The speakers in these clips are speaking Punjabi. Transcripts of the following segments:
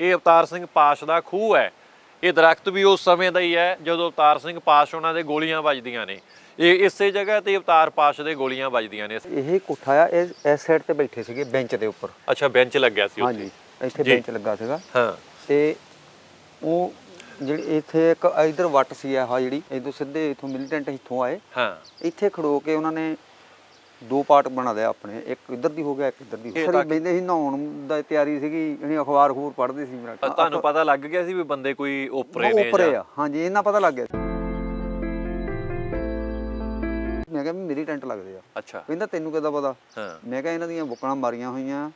ਇਹ ਅਵਤਾਰ ਸਿੰਘ ਪਾਸ਼ ਦਾ ਖੂਹ ਹੈ। ਇਹ ਦਰਖਤ ਵੀ ਉਸ ਸਮੇਂ ਦਾ ਹੀ ਹੈ ਜਦੋਂ ਅਵਤਾਰ ਸਿੰਘ ਪਾਸ਼ ਉਹਨਾਂ ਦੇ ਗੋਲੀਆਂ ਵੱਜਦੀਆਂ ਨੇ। ਇਹ ਇਸੇ ਜਗ੍ਹਾ ਤੇ ਅਵਤਾਰ ਪਾਸ਼ ਦੇ ਗੋਲੀਆਂ ਵੱਜਦੀਆਂ ਨੇ। ਇਹ ਕੋਠਾ ਆ ਇਹ ਇਸ ਸਾਈਡ ਤੇ ਬੈਠੇ ਸੀਗੇ ਬੈਂਚ ਦੇ ਉੱਪਰ। ਅੱਛਾ ਬੈਂਚ ਲੱਗਿਆ ਸੀ ਉੱਥੇ। ਹਾਂਜੀ ਇੱਥੇ। ਬੈਂਚ ਲੱਗਾ ਸੀਗਾ। ਹਾਂ। ਤੇ ਉਹ ਜਿਹੜੀ ਇੱਥੇ ਇੱਕ ਇਧਰ ਵੱਟ ਸੀ ਆਹ ਜਿਹੜੀ ਇਦੋਂ ਸਿੱਧੇ ਇਥੋਂ ਮਿਲੀਟੈਂਟ ਇੱਥੋਂ ਆਏ। ਹਾਂ। ਇੱਥੇ ਖੜੋ ਕੇ ਉਹਨਾਂ ਨੇ ਦੋ ਪਾਰਟ ਬਣਾ ਲਿਆ ਆਪਣੇ ਇੱਕ ਇੱਧਰ ਦੀ ਹੋ ਗਿਆ ਇੱਕ ਇੱਧਰ ਦੀ ਇਹ ਸਰ ਤਾਂ- ਬੈਂਦੇ ਸੀ ਨਹਾਉਣ ਦਾ ਤਿਆਰੀ ਸੀਗੀ ਜਿਹੜੀ ਅਖਬਾਰ ਖੂਰ ਪੜ੍ਹਦੇ ਸੀ ਮੇਰਾ ਤੁਹਾਨੂੰ ਪਤਾ ਲੱਗ ਗਿਆ ਸੀ ਵੀ ਬੰਦੇ ਕੋਈ ਓਪਰੇ ਨੇ ਉੱਪਰੇ ਜਾਂ- ਆ। ਹਾਂਜੀ ਇਹਨਾਂ ਪਤਾ ਲੱਗ ਗਿਆ ਸੀ। ਮੈਂ ਕਿਹਾ ਵੀ ਮੇਰੀ ਟੈਂਟ ਲੱਗਦੇ ਆ। ਅੱਛਾ। ਕਹਿੰਦਾ ਤੈਨੂੰ ਕਿੱਦਾਂ ਪਤਾ? ਹਾਂ। ਮੈਂ ਕਿਹਾ ਇਹਨਾਂ ਦੀਆਂ ਬੁੱਕਣਾ ਮਾਰੀਆਂ ਹੋਈਆਂ।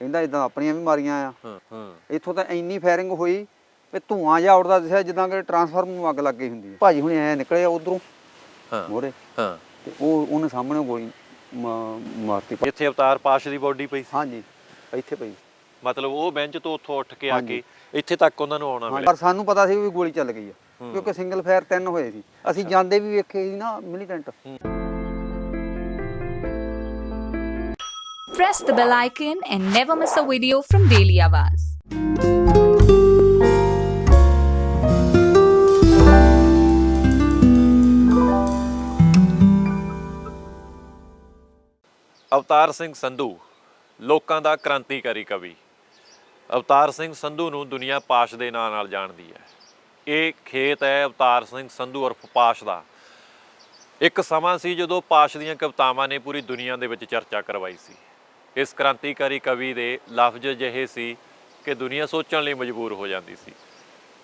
ਕਹਿੰਦਾ ਇਦਾਂ ਆਪਣੀਆਂ ਵੀ ਮਾਰੀਆਂ ਆ। ਹਾਂ ਹਾਂ। ਇੱਥੋਂ ਤਾਂ ਇੰਨੀ ਫਾਇਰਿੰਗ ਹੋਈ ਵੀ ਧੂਆਂ ਜਿਹਾ ਉੱਡਦਾ ਦਿਸਿਆ ਜਿੱਦਾਂ ਕਿ ਟਰਾਂਸਫਾਰਮਰ ਨੂੰ ਅੱਗ ਲੱਗ ਗਈ ਹੁੰਦੀ ਹੈ ਭਾਜੀ ਹੁਣੇ ਐ ਨਿਕਲੇ ਉਧਰੋਂ। ਹਾਂ ਮੋਰੇ। ਹਾਂ। ਤੇ ਉਹ ਉਹਨੇ ਸਾਹਮਣੇ ਗੋਲੀ ਮਾ- ਮਾਰਤੀ। ਇੱਥੇ ਅਵਤਾਰ ਪਾਸ਼ ਦੀ ਬੋਡੀ ਪਈ ਸੀ? ਹਾਂਜੀ ਇੱਥੇ ਪਈ। ਮਤਲਬ ਉਹ ਬੈਂਚ ਤੋਂ ਉੱਥੋਂ ਉੱਠ ਕੇ ਆ। ਕੇ ਇੱਥੇ ਤੱਕ ਉਹਨਾਂ ਨੂੰ ਆਉਣਾ ਮਿਲਿਆ? ਪਰ ਸਾਨੂੰ ਪਤਾ ਸੀ ਵੀ ਗੋਲੀ ਚੱਲ ਗਈ ਆ। ਕਿਉਂਕਿ ਸਿੰਗਲ ਫਾਇਰ ਤਿੰਨ ਹੋਏ ਸੀ। ਅਸੀਂ ਜਾਂਦੇ ਵੀ ਵੇਖੇ ਸੀ ਨਾ militant Press the bell icon and never miss a video from Daily Awaz. Avtar Singh Sandhu, ਲੋਕਾਂ ਦਾ ਕ੍ਰਾਂਤੀਕਾਰੀ ਕਵੀ। ਅਵਤਾਰ ਸਿੰਘ ਸੰਧੂ ਨੂੰ ਦੁਨੀਆ ਪਾਸ਼ ਦੇ ਨਾਂ ਨਾਲ ਜਾਣਦੀ ਹੈ। ਇਹ ਖੇਤ ਹੈ ਅਵਤਾਰ ਸਿੰਘ ਸੰਧੂ ਉਰਫ ਪਾਸ਼ ਦਾ। ਇੱਕ ਸਮਾਂ ਸੀ ਜਦੋਂ ਪਾਸ਼ ਦੀਆਂ ਕਵਿਤਾਵਾਂ ਨੇ ਪੂਰੀ ਦੁਨੀਆ ਦੇ ਵਿੱਚ ਚਰਚਾ ਕਰਵਾਈ ਸੀ। ਇਸ ਕ੍ਰਾਂਤੀਕਾਰੀ ਕਵੀ ਦੇ ਲਫ਼ਜ਼ ਜਿਹੇ ਸੀ ਕਿ ਦੁਨੀਆ ਸੋਚਣ ਲਈ ਮਜਬੂਰ ਹੋ ਜਾਂਦੀ ਸੀ।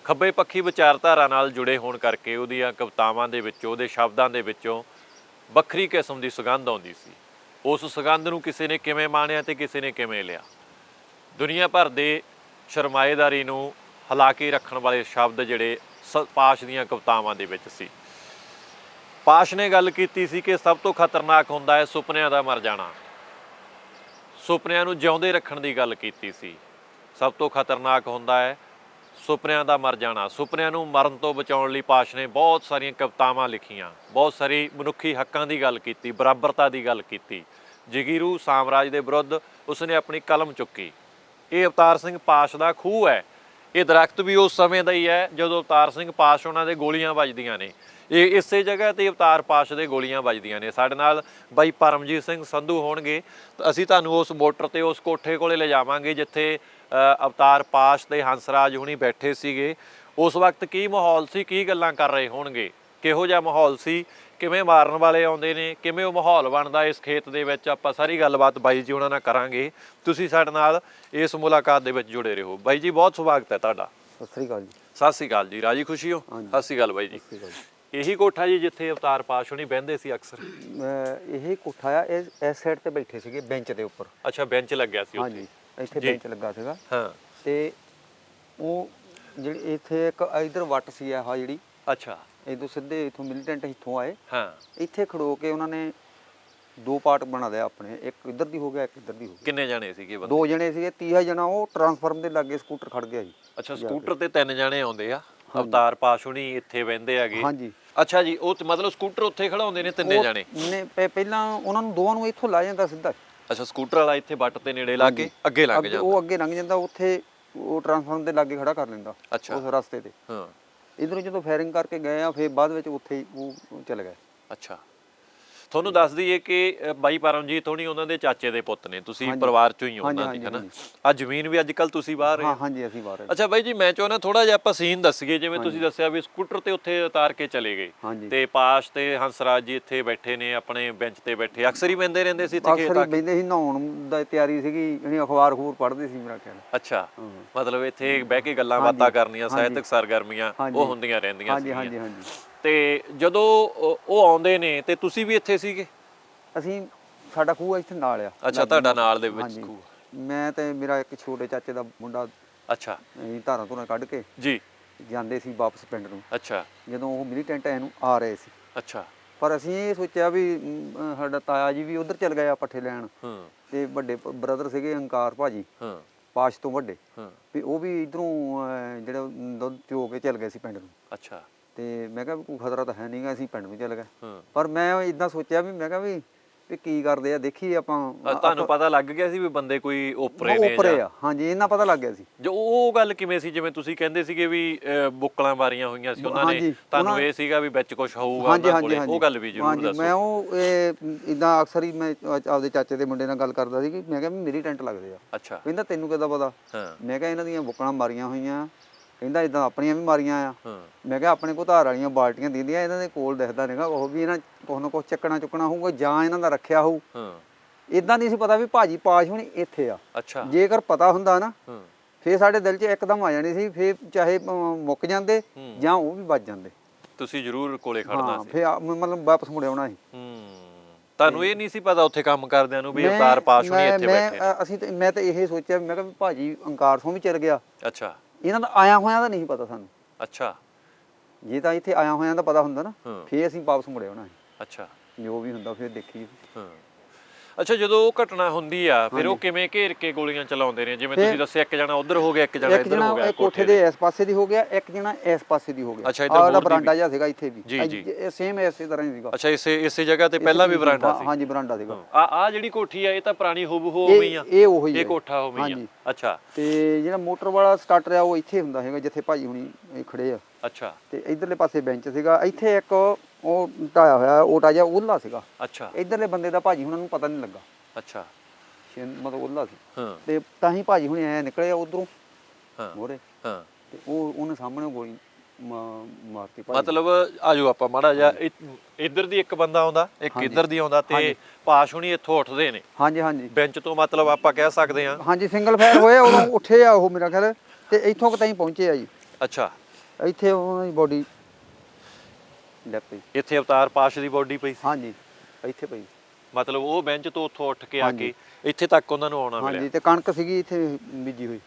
ਖੱਬੇ ਪੱਖੀ ਵਿਚਾਰਧਾਰਾ ਨਾਲ ਜੁੜੇ ਹੋਣ ਕਰਕੇ ਉਹਦੀਆਂ ਕਵਿਤਾਵਾਂ ਦੇ ਵਿੱਚੋਂ, ਉਹਦੇ ਸ਼ਬਦਾਂ ਦੇ ਵਿੱਚੋਂ ਵੱਖਰੀ ਕਿਸਮ ਦੀ ਸੁਗੰਧ ਆਉਂਦੀ ਸੀ। ਉਸ ਸੁਗੰਧ ਨੂੰ ਕਿਸੇ ਨੇ ਕਿਵੇਂ ਮਾਣਿਆ ਤੇ ਕਿਸੇ ਨੇ ਕਿਵੇਂ ਲਿਆ? ਦੁਨੀਆ ਭਰ ਦੇ ਸ਼ਰਮਾਏਦਾਰੀ ਨੂੰ ਹਿਲਾ ਕੇ ਰੱਖਣ ਵਾਲੇ ਸ਼ਬਦ ਜਿਹੜੇ ਸ- ਪਾਸ਼ ਦੀਆਂ ਕਵਿਤਾਵਾਂ ਦੇ ਵਿੱਚ ਸੀ। ਪਾਸ਼ ਨੇ ਗੱਲ ਕੀਤੀ ਸੀ ਕਿ ਸਭ ਤੋਂ ਖਤਰਨਾਕ ਹੁੰਦਾ ਹੈ ਸੁਪਨਿਆਂ ਦਾ ਮਰ ਜਾਣਾ। ਸੁਪਨਿਆਂ ਨੂੰ ਜਿਉਂਦੇ ਰੱਖਣ ਦੀ ਗੱਲ ਕੀਤੀ ਸੀ। ਸਭ ਤੋਂ ਖਤਰਨਾਕ ਹੁੰਦਾ ਹੈ ਸੁਪਨਿਆਂ ਦਾ ਮਰ ਜਾਣਾ। ਸੁਪਨਿਆਂ ਨੂੰ ਮਰਨ ਤੋਂ ਬਚਾਉਣ ਲਈ ਪਾਸ਼ ਨੇ ਬਹੁਤ ਸਾਰੀਆਂ ਕਵਿਤਾਵਾਂ ਲਿਖੀਆਂ। ਬਹੁਤ ਸਾਰੀ ਮਨੁੱਖੀ ਹੱਕਾਂ ਦੀ ਗੱਲ ਕੀਤੀ, ਬਰਾਬਰਤਾ ਦੀ ਗੱਲ ਕੀਤੀ। ਜਗੀਰੂ ਸਾਮਰਾਜ ਦੇ ਵਿਰੁੱਧ ਉਸਨੇ ਆਪਣੀ ਕਲਮ ਚੁੱਕੀ। ਇਹ ਅਵਤਾਰ ਸਿੰਘ ਪਾਸ਼ ਦਾ ਖੂਹ ਹੈ। ਇਹ ਦਰਖਤ ਵੀ ਉਸ ਸਮੇਂ ਦਾ ਹੀ ਹੈ ਜਦੋਂ ਅਵਤਾਰ ਸਿੰਘ ਪਾਸ਼ ਉਹਨਾਂ ਦੇ ਗੋਲੀਆਂ ਵੱਜਦੀਆਂ ਨੇ। ਇਹ ਇਸੇ ਜਗ੍ਹਾ ਤੇ ਅਵਤਾਰ ਪਾਸ਼ ਦੇ ਗੋਲੀਆਂ ਵੱਜਦੀਆਂ ਨੇ। ਸਾਡੇ ਨਾਲ ਬਾਈ ਪਰਮਜੀਤ ਸਿੰਘ ਸੰਧੂ ਹੋਣਗੇ। ਤਾਂ ਅਸੀਂ ਤੁਹਾਨੂੰ ਉਸ ਮੋਟਰ ਤੇ ਉਸ ਕੋਠੇ ਕੋਲੇ ਲਿਜਾਵਾਂਗੇ ਜਿੱਥੇ ਅਵਤਾਰ ਪਾਸ਼ ਤੇ ਹੰਸਰਾਜ ਹੁਣੀ ਬੈਠੇ ਸੀਗੇ। ਉਸ ਵਕਤ ਕੀ ਮਾਹੌਲ ਸੀ? ਕੀ ਗੱਲਾਂ ਕਰ ਰਹੇ ਹੋਣਗੇ? ਕਿਹੋ ਜਿਹਾ ਮਾਹੌਲ ਸੀ? ਕਿਵੇਂ ਮਾਰਨ ਵਾਲੇ ਆਉਂਦੇ ਨੇ? ਕਿਵੇਂ ਉਹ ਮਾਹੌਲ ਬਣਦਾ ਇਸ ਖੇਤ ਦੇ ਵਿੱਚ? ਆਪਾਂ ਸਾਰੀ ਗੱਲਬਾਤ ਬਾਈ ਜੀ ਉਹਨਾਂ ਨਾਲ ਕਰਾਂਗੇ। ਤੁਸੀਂ ਸਾਡੇ ਨਾਲ ਇਸ ਮੁਲਾਕਾਤ ਦੇ ਵਿੱਚ ਜੁੜੇ ਰਹੋ। ਬਾਈ ਜੀ ਬਹੁਤ ਸਵਾਗਤ ਹੈ ਤੁਹਾਡਾ। ਸਤਿ ਸ੍ਰੀ ਅਕਾਲ ਜੀ। ਸਤਿ ਸ੍ਰੀ ਅਕਾਲ ਜੀ। ਰਾਜੀ ਖੁਸ਼ੀ ਹੋ? ਹਾਂਜੀ। ਸਤਿ ਸ੍ਰੀ ਅਕਾਲ ਬਾਈ ਜੀ। ਸਤਿ ਸ੍ਰੀ ਅਕਾਲ ਜੀ। ਇਹੀ ਕੋਠਾ ਜੀ ਜਿੱਥੇ ਅਵਤਾਰ ਪਾਸ਼ ਹੁਣੀ ਬਹਿੰਦੇ ਸੀ ਅਕਸਰ? ਅਹ ਇਹ ਕੋਠਾ ਆ ਇਹ ਇਸ ਸਾਈਡ ਤੇ ਬੈਠੇ ਸੀਗੇ ਬੈਂਚ ਦੇ ਉੱਪਰ। ਅੱਛਾ ਬੈਂਚ ਲੱਗਿਆ ਸੀ ਹਾਂਜੀ। ਇੱਥੇ ਜੀ। ਬੈਂਚ ਲੱਗਾ ਸੀਗਾ। ਹਾਂ। ਤੇ ਉਹ ਜਿਹੜੀ ਇੱਥੇ ਇੱਕ ਇਧਰ ਵੱਟ ਸੀ ਆਹ ਜਿਹੜੀ। ਅੱਛਾ। ਇਦੋਂ ਸਿੱਧੇ ਇਥੋਂ ਮਿਲੀਟੈਂਟ ਇੱਥੋਂ ਆਏ। ਹਾਂ। ਇੱਥੇ ਖੜੋ ਕੇ ਉਹਨਾਂ ਨੇ ਦੋ ਪਾਰਟ ਬਣਾ ਲਿਆ ਆਪਣੇ। ਇੱਕ ਇੱਧਰ ਦੀ ਹੋ ਗਿਆ ਇੱਕ ਇੱਧਰ ਦੀ ਹੋ ਗਿਆ। ਕਿੰਨੇ ਜਾਣੇ ਸੀਗੇ ਬੰਦੇ? ਦੋ ਜਣੇ ਸੀਗੇ ਤੀਹਾ ਜਣਾ। ਉਹ ਟਰਾਂਸਫਾਰਮ ਦੇ ਲਾਗੇ ਸਕੂਟਰ ਖੜ ਗਿਆ ਜੀ। ਅੱਛਾ ਸਕੂਟਰ ਤੇ ਤਿੰਨ ਜਾਣੇ ਆਉਂਦੇ ਆ। ਅਵਤਾਰ ਪਾਸ਼ ਹੁਣੀ ਇੱਥੇ ਬਹਿੰਦੇ ਹੈਗੇ। ਹਾਂਜੀ। ਅੱਛਾ ਜੀ ਉਹ ਤੇ ਮਤਲਬ ਸਕੂਟਰ ਉੱਥੇ ਖੜਾਉਂਦੇ ਨੇ ਤਿੰਨੇ ਉਹ ਜਾਣੇ? ਨੇ ਪਹਿ- ਪਹਿਲਾਂ ਉਹਨਾਂ ਨੂੰ ਦੋਵਾਂ ਨੂੰ ਇੱਥੋਂ ਲਾ ਜਾਂਦਾ ਸਿੱਧਾ। ਅੱਛਾ ਸਕੂਟਰ ਵਾਲਾ ਇੱਥੇ ਬੱਟ ਤੇ ਨੇੜੇ ਲਾ ਕੇ ਅੱਗੇ ਲੰਘ ਜਾਂਦਾ। ਉਹ ਅੱਗੇ ਲੰਘ ਜਾਂਦਾ ਉੱਥੇ ਉਹ ਟਰਾਂਸਫਾਰਮ ਦੇ ਲਾਗੇ ਖੜਾ ਕਰ ਲੈਂਦਾ। ਉਸ ਰਸਤੇ ਤੇ। ਹਾਂ। ਇਧਰੋਂ ਜਦੋਂ ਫਾਇਰਿੰਗ ਕਰਕੇ ਗਏ ਆ ਫਿਰ ਬਾਅਦ ਵਿੱਚ ਉੱਥੇ ਹੀ ਉਹ ਚਲੇ ਗਏ। ਅੱਛਾ। ਤੁਹਾਨੂੰ ਦੱਸ ਦਈਏ ਕਿ ਅ, ਬਾਈ ਪਰਮਜੀਤ ਹੋਣੀ ਉਹਨਾਂ ਦੇ ਚਾਚੇ ਦੇ ਪੁੱਤ ਨੇ ਤੁਸੀਂ। ਪਰਿਵਾਰ ਚੋਂ ਹੀ ਹੋ ਉਹਨਾਂ ਦੀ ਹੈਨਾ। ਆ ਜ਼ਮੀਨ ਵੀ ਅੱਜ ਕੱਲ ਤੁਸੀਂ ਬਾਹਰ ਹਾਂ ਹੋ। ਹਾਂਜੀ ਅਸੀਂ ਬਾਹਰ। ਅੱਛਾ ਬਾਈ ਜੀ ਮੈਂ ਚਾਹੁੰਦਾ ਥੋੜਾ ਜਿਹਾ ਆਪਾਂ ਸੀਨ ਦੱਸੀਏ ਜਿਵੇਂ ਤੁਸੀਂ। ਦੱਸਿਆ ਵੀ ਸਕੂਟਰ ਤੇ ਉੱਥੇ ਉਤਾਰ ਕੇ ਚਲੇ ਗਏ ਹਾਂਜੀ ਤੇ ਪਾਸ਼ ਤੇ ਹੰਸਰਾਜ ਜੀ ਇੱਥੇ ਬੈਠੇ ਨੇ ਆਪਣੇ ਬੈਂਚ ਤੇ ਬੈਠੇ ਅਕਸਰ ਹੀ ਬੰਦੇ ਰਹਿੰਦੇ ਸੀ ਇੱਥੇ ਖੇਤ ਅਕਸਰ ਆ ਹੀ ਕੇ ਬੈਂਦੇ ਸੀ ਨਹਾਉਣ ਦਾ ਤਿਆਰੀ ਸੀਗੀ ਜਿਹੜੀ ਅਖਬਾਰ ਖੂਰ ਪੜ੍ਹਦੇ ਸੀ ਮੇਰਾ ਖਿਆਲ ਅੱਛਾ। ਮਤਲਬ ਇੱਥੇ ਬਹਿ ਕੇ ਗੱਲਾਂ ਬਾਤਾਂ ਕਰਨੀਆਂ। ਸਾਹਿਤਕ ਸਰਗਰਮੀਆਂ। ਉਹ ਹੁੰਦੀਆਂ ਰਹਿੰਦੀਆਂ ਹਾਂਜੀ ਹਾਂਜੀ ਹਾਂਜੀ ਤੇ ਜਦੋਂ ਉਹ ਆਉਂਦੇ ਨੇ ਤੇ ਤੁਸੀਂ ਵੀ ਇੱਥੇ ਸੀਗੇ? ਅਸੀਂ ਸਾਡਾ ਖੂਹ ਇੱਥੇ ਨਾਲ ਆ। ਅੱਛਾ ਤੁਹਾਡਾ ਨਾਲ ਦੇ ਵਿੱਚ ਹਾਂਜੀ। ਖੂਹ ਮੈਂ ਤੇ ਮੇਰਾ ਇੱਕ ਛੋਟੇ ਚਾਚੇ ਦਾ ਮੁੰਡਾ ਅੱਛਾ। ਅਸੀਂ ਧਾਰਾਂ ਧੁਰਾਂ ਕੱਢ ਕੇ ਜੀ। ਜਾਂਦੇ ਸੀ ਵਾਪਸ ਪਿੰਡ ਨੂੰ। ਅੱਛਾ। ਜਦੋਂ ਉਹ ਮਿਲੀਟੈਂਟ ਐ ਨੂੰ ਆ ਰਹੇ ਸੀ। ਅੱਛਾ। ਪਰ ਅਸੀਂ ਇਹ ਸੋਚਿਆ ਵੀ ਅਮ, ਸਾਡਾ ਤਾਇਆ ਜੀ ਵੀ ਉਧਰ ਚਲ ਗਏ ਆ ਪੱਠੇ ਲੈਣ। ਹੂੰ। ਤੇ ਵੱਡੇ ਬ੍ਰਦਰ ਸੀਗੇ ਅੰਕਾਰ ਭਾਜੀ। ਹੂੰ। ਪਾਸ਼ ਤੋਂ ਵੱਡੇ। ਹੂੰ। ਵੀ ਉਹ ਵੀ ਇਧਰੋਂ ਜਿਹੜਾ ਦੁੱਧ ਚੋ ਕੇ ਚਲ ਗਏ ਸੀ ਪਿੰਡ ਨੂੰ। ਅੱਛਾ। ਤੇ ਮੈਂ ਕਿਹਾ ਵੀ ਕੋਈ ਖਤਰਾ ਤਾਂ ਹੈ ਨਹੀਂਗਾ ਅਸੀਂ ਪਿੰਡ ਨੂੰ ਚਲ ਗਏ। ਪਰ ਮੈਂ ਇਦਾਂ ਸੋਚਿਆ ਵੀ ਮੈਂ ਕਿਹਾ ਵੀ ਵੀ ਕੀ ਕਰਦੇ ਆ ਦੇਖੀ ਆਪਾਂ। ਤੁਹਾਨੂੰ ਪਤਾ ਲੱਗ ਗਿਆ ਸੀ ਵੀ ਬੰਦੇ ਕੋਈ ਓਪਰੇ ਨੇ ਉੱਪਰੇ ਜਾਂ- ਆ। ਹਾਂਜੀ ਇਹਨਾਂ ਪਤਾ ਲੱਗ ਗਿਆ ਸੀ। ਜੋ ਉਹ ਗੱਲ ਕਿਵੇਂ ਸੀ ਜਿਵੇਂ ਤੁਸੀਂ ਕਹਿੰਦੇ ਸੀਗੇ ਵੀ ਬੁੱਕਲਾਂ ਮਾਰੀਆਂ ਹੋਈਆਂ ਸੀ ਉਹਨਾਂ ਨੇ। ਤੁਹਾਨੂੰ ਇਹ ਸੀਗਾ ਵੀ ਵਿੱਚ ਕੁਝ ਹੋਊਗਾ ਉਹਨਾਂ ਕੋਲੇ। ਉਹ ਗੱਲ ਵੀ ਜ਼ਰੂਰ ਦੱਸੋ। ਮੈਂ ਉਹ ਇਦਾਂ ਅਕਸਰ ਹੀ ਮੈਂ ਆਪਦੇ ਚਾਚੇ ਦੇ ਮੁੰਡੇ ਨਾਲ ਗੱਲ ਕਰਦਾ ਸੀ ਕਿ ਮੈਂ ਕਿਹਾ ਵੀ ਮੇਰੀ ਟੈਂਟ ਲੱਗਦੇ ਆ। ਅੱਛਾ। ਕਹਿੰਦਾ ਤੈਨੂੰ ਕਿੱਦਾਂ ਪਤਾ? ਮੈਂ ਕਿਹਾ ਇਹਨਾਂ ਦੀਆਂ ਬੁੱਕਲਾਂ ਮਾਰੀਆਂ ਹੋਈਆਂ। ਕਹਿੰਦਾ ਇਦਾਂ ਆਪਣੀਆਂ ਵੀ ਮਾਰੀਆਂ ਆ। ਹਾਂ। ਮੈਂ ਕਿਹਾ ਆਪਣੇ ਕੋਲ ਧਾਰ ਵਾਲੀਆਂ ਬਾਲਟੀਆਂ ਦਿੰਦੀਆਂ ਇਹਨਾਂ ਦੇ ਕੋਲ ਦਿਖਦਾ ਨਹੀਂਗਾ ਉਹ ਵੀ ਇਹਨਾਂ ਕੁਛ ਨਾ ਕੁਛ ਚੱਕਣਾ ਚੁੱਕਣਾ ਹੋਊਗਾ ਜਾਂ ਇਹਨਾਂ ਦਾ ਰੱਖਿਆ ਹੋਊ। ਹਾਂ। ਇਦਾਂ ਨਹੀਂ ਸੀ ਪਤਾ ਵੀ ਭਾਜੀ ਪਾਸ਼ ਹੋਣੀ ਇੱਥੇ ਆ। ਅੱਛਾ। ਜੇਕਰ ਪਤਾ ਹੁੰਦਾ ਨਾ ਹਾਂ। ਫੇਰ ਸਾਡੇ ਦਿਲ 'ਚ ਇੱਕਦਮ ਆ ਜਾਣੀ ਸੀ ਫੇਰ ਚਾਹੇ ਅਮ, ਮੁੱਕ ਜਾਂਦੇ। ਜਾਂ ਉਹ ਵੀ ਬਚ ਜਾਂਦੇ। ਤੁਸੀਂ ਜ਼ਰੂਰ ਕੋਲੇ ਖੜਨਾ ਹਾਂ ਸੀ। ਫੇਰ ਆ- ਮ- ਮਤਲਬ ਵਾਪਸ ਮੁੜ ਆਉਣਾ ਸੀ। ਹੂੰ। ਤੁਹਾਨੂੰ ਇਹ ਨਹੀਂ ਸੀ ਪਤਾ ਉੱਥੇ ਕੰਮ ਕਰਦਿਆਂ ਨੂੰ ਵੀ ਮੈਂ- ਅਵਤਾਰ ਪਾਸ਼ ਹੋਣੀ ਮੈਂ- ਇੱਥੇ ਮੈਂ, ਬੈਠੇ ਨੇ। ਅ, ਅਸੀਂ ਤੇ ਮੈਂ ਤਾਂ ਇਹ ਸੋਚਿਆ ਵੀ ਮੈਂ ਕਿਹਾ ਵੀ ਭਾਜੀ ਅੰਕਾਰ ਤੋਂ ਵੀ ਚਲ ਗਿਆ। ਅੱਛਾ। ਇਹਨਾਂ ਦਾ ਆਇਆ ਹੋਇਆਂ ਦਾ ਨਹੀਂ ਪਤਾ ਸਾਨੂੰ। ਅੱਛਾ। ਜੇ ਤਾਂ ਇੱਥੇ ਆਇਆ ਹੋਇਆਂ ਦਾ ਪਤਾ ਹੁੰਦਾ ਨਾ ਹਾਂ। ਫੇਰ ਅਸੀਂ ਵਾਪਸ ਮੁੜ ਆਉਣਾ ਸੀ। ਅੱਛਾ। ਜੋ ਵੀ ਹੁੰਦਾ ਫਿਰ ਦੇਖੀ। ਹਾਂ। ਅੱਛਾ ਜਦੋਂ ਉਹ ਘਟਨਾ ਹੁੰਦੀ ਆ ਫਿਰ ਉਹ ਕਿਵੇਂ ਘੇਰ ਕੇ ਗੋਲੀਆਂ ਚਲਾਉਂਦੇ ਨੇ? ਜਿਵੇਂ ਤੁਸੀਂ ਦੱਸਿਆ ਇੱਕ ਜਣਾ ਉਧਰ ਹੋ ਗਿਆ ਇੱਕ ਜਣਾ ਇੱਕ ਇੱਧਰ ਹੋ ਗਿਆ ਇਹ ਕੋਠੇ ਦੇ ਇਸ ਪਾਸੇ ਦੀ ਹੋ ਗਿਆ ਇੱਕ ਜਣਾ ਇਸ ਪਾਸੇ ਦੀ ਹੋ ਗਿਆ। ਅੱਛਾ, ਇੱਧਰ ਆਹ ਮੋੜ ਜਿਹੜਾ ਦੀ ਬਰਾਂਡਾ। ਜਿਹਾ ਸੀਗਾ ਇੱਥੇ ਵੀ। ਜੀ, ਜੀ। ਸੇਮ ਇਸੇ ਤਰ੍ਹਾਂ ਹੀ ਸੀਗਾ। ਅੱਛਾ ਇਸੇ ਇਸੇ ਜਗ੍ਹਾ ਤੇ ਪਹਿਲਾਂ ਵੀ ਬਰਾਂਡਾ ਸੀ? ਹਾਂਜੀ ਬਰਾਂਡਾ ਸੀਗਾ। ਆ ਆ ਜਿਹੜੀ ਕੋਠੀ ਆ ਇਹ ਤਾਂ ਪੁਰਾਣੀ ਹੋਬੂ ਹੋ ਇਹ- ਗਈ ਆ। ਇਹ ਉਹੀ ਇਹ। ਕੋਠਾ ਹੋ ਗਈ ਆ। ਅੱਛਾ। ਤੇ ਜਿਹੜਾ ਮੋਟਰ ਵਾਲਾ ਸਟਾਰਟਰ ਆ ਉਹ ਇੱਥੇ ਹੁੰਦਾ ਹੈਗਾ ਜਿੱਥੇ ਭਾਜੀ ਹੁਣੀ ਇਹ ਖੜੇ ਆ। ਅੱਛਾ। ਤੇ ਇਧਰਲੇ ਪਾਸੇ ਬੈਂਚ ਸੀਗਾ। ਇੱਥੇ ਇੱਕ ਉਹ ਢਾਇਆ ਹੋਇਆ ਓਟਾ ਜਿਹਾ ਉਹਲਾ ਸੀਗਾ। ਅੱਛਾ। ਇਧਰਲੇ ਬੰਦੇ ਦਾ ਭਾਜੀ ਹੁਣਾਂ ਨੂੰ ਪਤਾ ਨਹੀਂ ਲੱਗਾ। ਅੱਛਾ। ਸ਼ਿੰ- ਮਤਲਬ ਉਹਲਾ ਸੀ। ਹਾਂ। ਤੇ ਤਾਂ ਹੀ ਭਾਜੀ ਹੁਣੇ ਐ ਨਿਕਲੇ ਉਧਰੋਂ ਹਾਂ। ਮੋਰੇ ਹਾਂ। ਤੇ ਉਹ ਉਹਨੇ ਸਾਹਮਣੇ ਗੋਲੀ ਮਾ- ਮਾਰਤੀ ਭਾਜੀ। ਮਤਲਬ ਆਜੋ ਆਪਾਂ ਮਾੜਾ ਜਿਹਾ ਇ- ਇੱਧਰ ਦੀ ਇੱਕ ਬੰਦਾ ਆਉਂਦਾ ਇੱਕ ਹਾਂਜੀ। ਇੱਧਰ ਦੀ ਆਉਂਦਾ ਤੇ ਹਾਂਜੀ। ਪਾਸ਼ ਹੁਣੀ ਇੱਥੋਂ ਉੱਠਦੇ ਨੇ। ਹਾਂਜੀ ਹਾਂਜੀ। ਬੈਂਚ ਤੋਂ ਮਤਲਬ ਆਪਾਂ ਕਹਿ ਸਕਦੇ ਹਾਂ। ਹਾਂਜੀ ਸਿੰਗਲ ਫਾਇਰ ਹੋਏ ਉਦੋਂ ਉੱਠੇ ਆ ਉਹ ਮੇਰਾ ਖਿਆਲ। ਤੇ ਇੱਥੋਂ ਕਿਤੇ ਹੀ ਪਹੁੰਚੇ ਆ ਜੀ। ਅੱਛਾ। ਇੱਥੇ ਉਹਨਾਂ ਦੀ ਬੋਡੀ ਪਈ। ਇੱਥੇ ਅਵਤਾਰ ਪਾਸ਼ ਦੀ ਬੋਡੀ ਪਈ ਸੀ? ਹਾਂਜੀ ਇੱਥੇ ਪਈ। ਮਤਲਬ ਉਹ ਬੈਂਚ ਤੋਂ ਉੱਥੋਂ ਉੱਠ ਕੇ ਆ ਹਾਂਜੀ। ਕੇ ਇੱਥੇ ਤੱਕ ਉਹਨਾਂ ਨੂੰ ਆਉਣਾ ਹਾਂਜੀ ਮਿਲਿਆ ਤੇ ਕਣਕ ਸੀਗੀ ਇੱਥੇ ਬੀਜੀ ਹੋਈ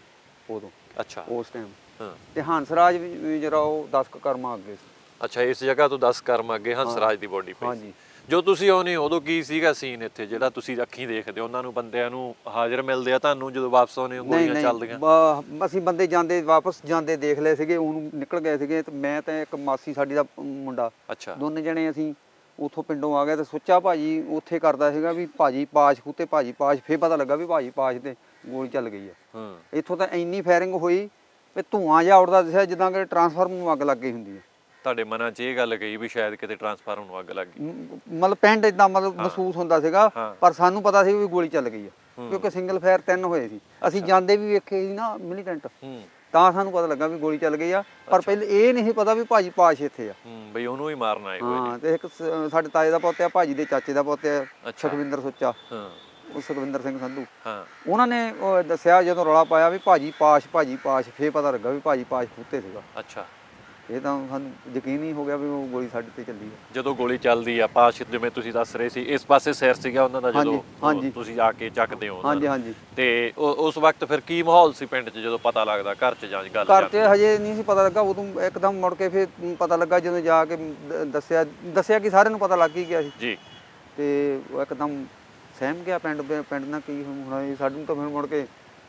ਉਦੋਂ। ਅੱਛਾ। ਉਸ ਟਾਈਮ ਹਾਂ। ਤੇ ਹੰਸਰਾਜ ਵੀ ਜਿਹੜਾ ਉਹ 10 ਕੁ ਕਰਮਾਂ ਅੱਗੇ ਸੀ। ਅੱਛਾ ਇਸ ਜਗ੍ਹਾ ਤੋਂ 10 ਕਰਮ ਅੱਗੇ ਹੰਸਰਾਜ ਦੀ ਬੋਡੀ ਪਈ ਹਾਂਜੀ। ਜੋ ਤੁਸੀਂ ਆਉਨੇ ਉਦੋਂ ਕੀ ਸੀਗਾ ਸੀਨ ਇੱਥੇ ਜਿਹੜਾ ਤੁਸੀਂ ਅੱਖੀਂ ਦੇਖਦੇ ਹੋ? ਉਹਨਾਂ ਨੂੰ ਬੰਦਿਆਂ ਨੂੰ ਹਾਜ਼ਰ ਮਿਲਦੇ ਆ ਤੁਹਾਨੂੰ ਜਦੋਂ ਵਾਪਸ ਆਉਨੇ ਹੋ ਗੋਲੀਆਂ ਚੱਲਦੀਆਂ? ਬ- ਅਸੀਂ ਬੰਦੇ ਜਾਂਦੇ ਵਾਪਸ ਜਾਂਦੇ ਦੇਖ ਲਏ ਸੀਗੇ ਉਹਨੂੰ ਨਿਕਲ ਗਏ ਸੀਗੇ ਤੇ ਮੈਂ ਤੇ ਇੱਕ ਮਾਸੀ ਸਾਡੀ ਦਾ ਮੁੰਡਾ ਅੱਛਾ। ਦੋਨੇ ਜਣੇ ਅਸੀਂ ਉਥੋਂ ਪਿੰਡੋਂ ਆ ਗਏ ਤੇ ਸੋਚਿਆ ਭਾਜੀ ਉੱਥੇ ਕਰਦਾ ਸੀਗਾ ਵੀ ਭਾਜੀ ਪਾਸ਼ ਖੂਤੇ ਭਾਜੀ ਪਾਸ਼ ਫੇਰ ਪਤਾ ਲੱਗਾ ਵੀ ਭਾਜੀ ਪਾਸ਼ ਤੇ ਗੋਲੀ ਚੱਲ ਗਈ ਆ। ਹਾਂ। ਇੱਥੋਂ ਤਾਂ ਇੰਨੀ ਫਾਇਰਿੰਗ ਹੋਈ ਵੀ ਧੂਆਂ ਜਿਹਾ ਉੱਡਦਾ ਦਿਸਿਆ ਜਿੱਦਾਂ ਕਿ ਟਰਾਂਸਫਾਰਮਰ ਨੂੰ ਅੱਗ ਲੱਗ ਗਈ ਹੁੰਦੀ ਹੈ ਤੁਹਾਡੇ ਮਨਾਂ 'ਚ ਇਹ ਗੱਲ ਗਈ ਵੀ ਸ਼ਾਇਦ ਕਿਤੇ ਟਰਾਂਸਫਾਰਮਰ ਨੂੰ ਅੱਗ ਲੱਗ ਗਈ। ਮਤਲਬ ਪਿੰਡ ਇਦਾਂ ਮਤਲਬ ਮਹਿਸੂਸ ਹੁੰਦਾ ਸੀਗਾ ਹਾਂ। ਪਰ ਸਾਨੂੰ ਪਤਾ ਸੀ ਵੀ ਗੋਲੀ ਚੱਲ ਗਈ ਆ। ਕਿਉਂਕਿ ਸਿੰਗਲ ਫਾਇਰ ਤਿੰਨ ਹੋਏ ਸੀ। ਅਸੀਂ ਜਾਂਦੇ ਵੀ ਵੇਖੇ ਸੀ ਨਾ ਮਿਲੀਟੈਂਟ ਹੂੰ। ਤਾਂ ਸਾਨੂੰ ਪਤਾ ਲੱਗਾ ਵੀ ਗੋਲੀ ਚੱਲ ਗਈ ਆ ਪਰ ਪਹਿਲੇ ਇਹ ਨਹੀਂ ਸੀ ਪਤਾ ਵੀ ਭਾਜੀ ਪਾਸ਼ ਇੱਥੇ ਆ। ਹੂੰ ਬਈ ਉਹਨੂੰ ਹੀ ਮਾਰਨ ਆਏ ਹੋਏ ਹਾਂ ਤੇ ਇੱਕ ਸ- ਸਾਡੇ ਤਾਏ ਦਾ ਪੁੱਤ ਆ ਭਾਜੀ ਦੇ ਚਾਚੇ ਦਾ ਪੁੱਤ ਆ ਅੱਛਾ। ਸੁਖਵਿੰਦਰ ਸੁੱਚਾ। ਹਾਂ। ਉਹ ਸੁਖਵਿੰਦਰ ਸਿੰਘ ਸੰਧੂ। ਹਾਂ। ਉਹਨਾਂ ਨੇ ਉਹ ਦੱਸਿਆ ਜਦੋਂ ਰੌਲਾ ਪਾਇਆ ਵੀ ਭਾਜੀ ਪਾਸ਼ ਭਾਜੀ ਪਾਸ਼ ਫੇਰ ਪਤਾ ਲੱਗਾ ਵੀ ਭਾਜੀ ਪਾਸ਼ ਖੂਤੇ ਸੀਗਾ। ਅੱਛਾ। ਇਹ ਤਾਂ ਸਾਨੂੰ ਯਕੀਨ ਹੀ ਹੋ ਗਿਆ ਵੀ ਉਹ ਗੋਲੀ ਸਾਡੇ ਤੇ ਚੱਲੀ ਆ। ਜਦੋਂ ਗੋਲੀ ਚੱਲਦੀ ਆ ਪਾਸ਼ ਜਿਵੇਂ ਤੁਸੀਂ ਦੱਸ ਰਹੇ ਸੀ ਇਸ ਪਾਸੇ ਸਿਰ ਸੀਗਾ ਉਹਨਾਂ ਦਾ ਜਦੋਂ ਹਾਂਜੀ। ਤੁਸੀਂ ਆ ਕੇ ਚੱਕਦੇ ਹੋ ਉਹਨਾਂ ਹਾਂਜੀ ਨੂੰ। ਹਾਂਜੀ। ਤੇ ਉਸ ਵਕਤ ਫਿਰ ਕੀ ਮਾਹੌਲ ਸੀ ਪਿੰਡ 'ਚ ਜਦੋਂ ਪਤਾ ਲੱਗਦਾ ਘਰ 'ਚ ਜਾਂ ਗੱਲ ਘਰ ਜਾਂਦੀ? ਤੇ ਹਜੇ ਨਹੀਂ ਸੀ ਪਤਾ ਲੱਗਾ ਉਦੋਂ ਇੱਕਦਮ ਮੁੜ ਕੇ ਫਿਰ ਪਤਾ ਲੱਗਾ ਜਦੋਂ ਜਾ ਕੇ ਦ- ਦੱਸਿਆ ਦੱਸਿਆ ਕਿ ਸਾਰਿਆਂ ਨੂੰ ਪਤਾ ਲੱਗ ਹੀ ਗਿਆ ਸੀ। ਜੀ। ਤੇ ਉਹ ਇੱਕਦਮ ਸਹਿਮ ਗਿਆ ਪਿੰਡ ਦੇ- ਪਿੰਡ ਨਾਲ ਕੀ ਹੋਣਾ ਸੀ ਸਾਨੂੰ ਤਾਂ ਫਿਰ ਮੁੜ ਕੇ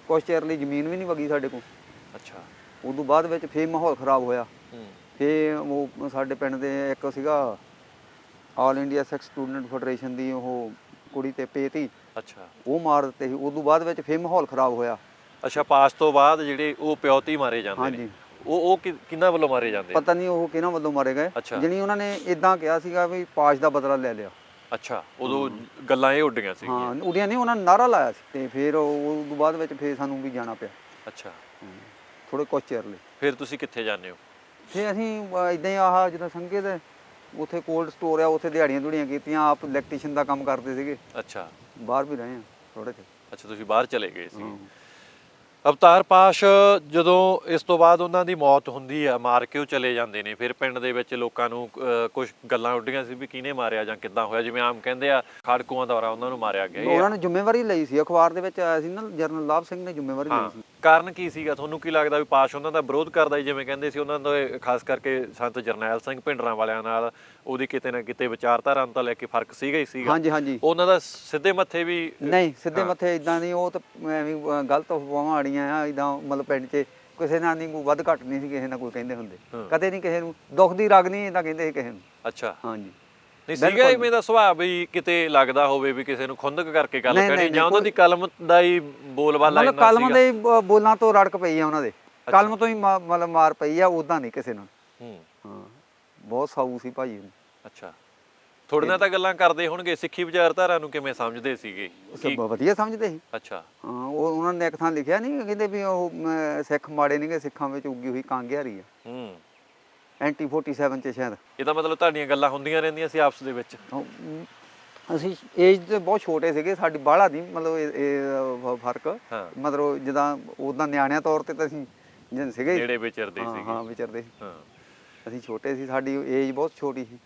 ਕੁਛ ਚਿਰ ਲਈ ਜ਼ਮੀਨ ਵੀ ਨਹੀਂ ਵਗੀ ਸਾਡੇ ਕੋਲ। ਅੱਛਾ। ਉਦੋਂ ਬਾਅਦ ਵਿੱਚ ਫੇਰ ਮਾਹੌਲ ਖਰਾਬ ਹੋਇਆ। ਹੂੰ ਫੇਰ ਉਹ ਸਾਡੇ ਪਿੰਡ ਦੇ ਇੱਕ ਸੀਗਾ all India Sikh student federation ਦੀ ਉਹ ਕੁੜੀ ਤੇ ਪੇਤੀ। ਅੱਛਾ। ਉਹ ਮਾਰ ਦਿੱਤੇ ਸੀ। ਉਦੋਂ ਬਾਅਦ ਵਿੱਚ ਫੇਰ ਮਾਹੌਲ ਖਰਾਬ ਹੋਇਆ। ਅੱਛਾ ਪਾਸ ਤੋਂ ਬਾਅਦ ਜਿਹੜੇ ਉਹ ਪਿਓਤੀ ਮਾਰੇ ਜਾਂਦੇ ਨੇ। ਹਾਂਜੀ। ਉਹ ਉਹ ਕਿ- ਕਿਹਨਾਂ ਵੱਲੋਂ ਮਾਰੇ ਜਾਂਦੇ? ਪਤਾ ਨਹੀਂ ਉਹ ਕਿਹਨਾਂ ਵੱਲੋਂ ਮਾਰੇ ਗਏ। ਜਣੀ ਉਹਨਾਂ ਨੇ ਇਦਾਂ ਕਿਹਾ ਸੀਗਾ ਵੀ ਪਾਸ਼ ਦਾ ਬਦਲਾ ਲੈ ਲਿਆ। ਅੱਛਾ ਉਦੋਂ ਗੱਲਾਂ ਇਹ ਉੱਡੀਆਂ ਸੀ। ਹਾਂ ਉਡੀਆਂ ਨਹੀਂ ਉਹਨਾਂ ਨੇ ਨਾਰਾ ਲਾਇਆ ਸੀ ਤੇ ਫਿਰ ਉਹ ਤੋਂ ਬਾਅਦ ਵਿੱਚ ਫਿਰ ਸਾਨੂੰ ਵੀ ਜਾਣਾ ਪਿਆ। ਅੱਛਾ। ਥੋੜੇ ਕੁਛ ਚਿਰ ਲਈ ਫਿਰ ਤੁਸੀਂ ਕਿੱਥੇ ਜਾਂਦੇ ਹੋ? ਫਿਰ ਅਸੀਂ ਇਦਾਂ ਹੀ ਆਹ ਜਦੋਂ ਸੰਗੇ ਦੇ ਉੱਥੇ ਕੋਲਡ ਸਟੋਰ ਆ ਉੱਥੇ ਦਿਹਾੜੀਆਂ ਦੁੜੀਆਂ ਕੀਤੀਆਂ ਆਪ ਇਲੈਕਟ੍ਰੀਸ਼ੀਅਨ ਦਾ ਕੰਮ ਕਰਦੇ ਸੀਗੇ। ਅੱਛਾ। ਬਾਹਰ ਵੀ ਰਹੇ ਆ ਥੋੜੇ ਚਿਰ ਅੱਛਾ ਤੁਸੀਂ ਬਾਹਰ ਚਲੇ ਗਏ ਸੀ। ਅਵਤਾਰ ਪਾਸ਼ ਜਦੋਂ ਇਸ ਤੋਂ ਬਾਅਦ ਉਹਨਾਂ ਦੀ ਮੌਤ ਹੁੰਦੀ ਆ ਮਾਰ ਕੇ ਉਹ ਚਲੇ ਜਾਂਦੇ ਨੇ। ਫਿਰ ਪਿੰਡ ਦੇ ਵਿੱਚ ਲੋਕਾਂ ਨੂੰ ਕੁਝ ਗੱਲਾਂ ਉੱਡੀਆਂ ਸੀ ਵੀ ਕਿਹਨੇ ਮਾਰਿਆ ਜਾਂ ਕਿੱਦਾਂ ਹੋਇਆ? ਜਿਵੇਂ ਆਮ ਕਹਿੰਦੇ ਆ ਖੜਕੂਆਂ ਦੁਆਰਾ ਉਹਨਾਂ ਨੂੰ ਮਾਰਿਆ ਗਿਆ। ਉਹਨਾਂ ਨੇ ਜ਼ਿੰਮੇਵਾਰੀ ਲਈ ਸੀ। ਅਖਬਾਰ ਦੇ ਵਿੱਚ ਆਇਆ ਸੀ ਨਾ ਜਰਨਲ ਲਾਭ ਸਿੰਘ ਨੇ ਜ਼ਿੰਮੇਵਾਰੀ ਲਈ ਸੀ। ਕਾਰਨ ਕੀ ਸੀਗਾ? ਤੁਹਾਨੂੰ ਕੀ ਲੱਗਦਾ ਵੀ ਪਾਸ਼ ਉਹਨਾਂ ਦਾ ਵਿਰੋਧ ਕਰਦਾ ਜਿਵੇਂ ਕਹਿੰਦੇ ਸੀ ਉਹਨਾਂ ਦਾ ਖਾਸ ਕਰਕੇ ਸੰਤ ਜਰਨੈਲ ਸਿੰਘ ਭਿੰਡਰਾਂ ਵਾਲਿਆਂ ਨਾਲ ਉਹਦੀ ਕਿਤੇ ਨਾ ਕਿਤੇ ਵਿਚਾਰਧਾਰਾ ਨੂੰ ਤਾਂ ਲੈ ਕੇ ਫ਼ਰਕ ਸੀਗਾ ਹੀ ਸੀਗਾ। ਹਾਂਜੀ ਹਾਂਜੀ। ਉਹਨਾਂ ਦਾ ਸਿੱਧੇ ਮੱਥੇ ਵੀ ਨਹੀਂ ਸਿੱਧੇ। ਮੱਥੇ ਇਦਾਂ ਨਹੀਂ ਉਹ ਤਾਂ ਐਵੇਂ ਗਲਤ ਅਫਵਾਹਾਂ ਆੜੀਆਂ ਆ ਇਦਾਂ ਮਤਲਬ ਪਿੰਡ 'ਚ ਕਿਸੇ ਨਾਲ ਨਹੀਂ ਕੋਈ ਵੱਧ ਘੱਟ ਨਹੀਂ ਸੀ ਕਿਸੇ ਨਾਲ ਕੋਈ ਕਹਿੰਦੇ ਹੁੰਦੇ। ਕਦੇ ਨਹੀਂ ਕਿਸੇ ਨੂੰ ਦੁੱਖ ਦੀ ਰਗ ਨਹੀਂ ਇਦਾਂ ਕਹਿੰਦੇ ਸੀ ਕਿਸੇ ਨੂੰ। ਅੱਛਾ। ਹਾਂਜੀ। ਨਹੀਂ ਸੀਗਾ ਇਵੇਂ ਦਾ ਸੁਭਾਅ ਵੀ ਕਿਤੇ ਲੱਗਦਾ ਹੋਵੇ ਵੀ ਕਿਸੇ ਨੂੰ ਖੁੰਦਕ ਕਰਕੇ ਗੱਲ ਨਹੀਂ, ਜਾਂ ਉਹਨਾਂ ਦੀ ਕਲਮ ਦਾ ਹੀ ਬੋਲਬਾਲਾ ਮਤਲਬ ਇੰਨਾ ਕਲਮ ਸੀਗਾ। ਦੇ ਬ- ਬੋਲਾਂ ਤੋਂ ਰੜਕ ਪਈ ਆ ਉਹਨਾਂ ਦੇ। ਕਲਮ ਤੋਂ ਹੀ ਮਤਲਬ ਮਾਰ ਪਈ ਆ ਉਦਾਂ ਨਹੀਂ ਕਿਸੇ ਹੂੰ। ਹਾਂ ਬਹੁਤ ਸਾਊ ਸੀ ਭਾਜੀ ਅੱਛਾ। ਥੋੜੇ ਨਾਲ ਤਾਂ ਗੱਲਾਂ ਕਰਦੇ ਹੋਣਗੇ ਸਿੱਖੀ ਵਿਚਾਰਧਾਰਾ ਨੂੰ ਕਿਵੇਂ ਸਮਝਦੇ ਸੀਗੇ? ਸਭ ਵਧੀਆ ਸਮਝਦੇ ਸੀ। ਅੱਛਾ। ਹਾਂ ਉਹ ਉਹਨਾਂ ਨੇ ਇੱਕ ਥਾਂ ਲਿਖਿਆ ਨਹੀਂ ਕਹਿੰਦੇ ਵੀ ਉਹ ਸਿੱਖ ਮਾੜੇ ਨਹੀਂਗੇ ਸਿੱਖਾਂ ਵਿੱਚ ਉੱਗੀ ਹੋਈ ਕਾਂਗਿਆਰੀ ਆ। ਹੂੰ। ਐਂਟੀ 47 ਚ ਸ਼ਾਇਦ। ਇਹ ਤਾਂ ਮਤਲਬ ਤੁਹਾਡੀਆਂ ਗੱਲਾਂ ਹੁੰਦੀਆਂ ਰਹਿੰਦੀਆਂ ਸੀ ਆਪਸ ਦੇ ਵਿੱਚ? ਉਹ, ਅਸੀਂ ਏਜ ਤੇ ਬਹੁਤ ਛੋਟੇ ਸੀਗੇ ਸਾਡੀ ਬਾਹਲਾ ਨਹੀਂ ਮਤਲਬ ਇਹ- ਫ਼ਰਕ। ਹਾਂ। ਮਤਲਬ ਜਿੱਦਾਂ ਉਦਾਂ ਨਿਆਣਿਆਂ ਤੌਰ ਤੇ ਤਾਂ ਅਸੀਂ ਜਨ ਸੀਗੇ। ਜਿਹੜੇ ਵਿਚਰਦੇ ਹਾਂ, ਸੀਗੇ। ਹਾਂ ਵਿਚਰਦੇ ਸੀ। ਹਾਂ। ਅਸੀਂ ਛੋਟੇ ਸੀ ਸਾਡੀ ਏਜ ਬਹੁਤ ਛੋਟੀ ਸੀ।